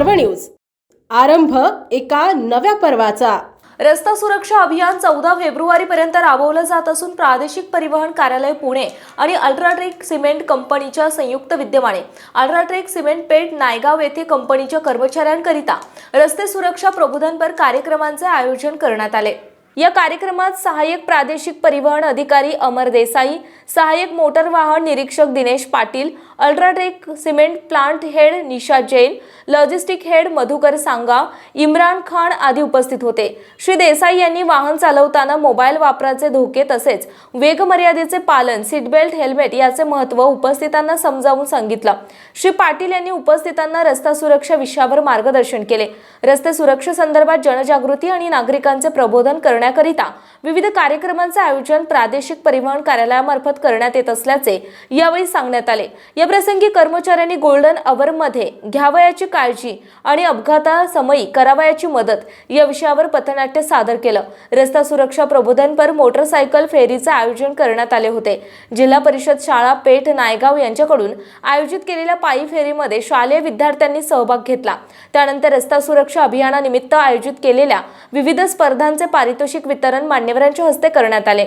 पर्व न्यूज. आरंभ एका नव्या पर्वाचा. रस्ता सुरक्षा अभियान चौदा फेब्रुवारीपर्यंत राबवलं जात असून प्रादेशिक परिवहन कार्यालय पुणे आणि अल्ट्राट्रेक सिमेंट कंपनीच्या संयुक्त विद्यमाने. अल्ट्राट्रेक सिमेंट पेठ नायगाव येथे कंपनीच्या कर्मचाऱ्यांकरिता रस्ते सुरक्षा प्रबोधनपर कार्यक्रमांचे आयोजन करण्यात आले. या कार्यक्रमात सहाय्यक प्रादेशिक परिवहन अधिकारी अमर देसाई सहाय्यक मोटर वाहन निरीक्षक Dinesh Patil UltraTech cement plant head Nisha Jain logistic head Madhukar Sanga Imran Khan आदी उपस्थित होते. श्री देसाई यांनी वाहन चालवताना मोबाईल वापराचे धोके तसेच वेगमर्यादेचे पालन सीटबेल्ट हेल्मेट याचे महत्त्व उपस्थितांना समजावून सांगितलं. श्री पाटील यांनी उपस्थितांना रस्ता सुरक्षा विषयावर मार्गदर्शन केले. रस्ते सुरक्षेसंदर्भात जनजागृती आणि नागरिकांचे प्रबोधन करण्याकरिता विविध कार्यक्रमांचे आयोजन प्रादेशिक परिवहन कार्यालयामार्फत करण्यात येत असल्याचे यावेळी सांगण्यात आले. या प्रसंगी कर्मचाऱ्यांनी गोल्डन अवरमध्ये घ्यावयाची काळजी आणि अपघातासमयी करावयाची मदत या विषयावर पथनाट्य सादर केलं. रस्ता सुरक्षा प्रबोधनपर मोटरसायकल फेरीचे आयोजन करण्यात आले होते. जिल्हा परिषद शाळा पेठ नायगाव यांच्याकडून आयोजित केलेल्या पायी फेरीमध्ये शालेय विद्यार्थ्यांनी सहभाग घेतला. त्यानंतर रस्ता सुरक्षा अभियानानिमित्त आयोजित केलेल्या विविध स्पर्धांचे पारितोषिक वितरण मान्यवरांच्या हस्ते करण्यात आले.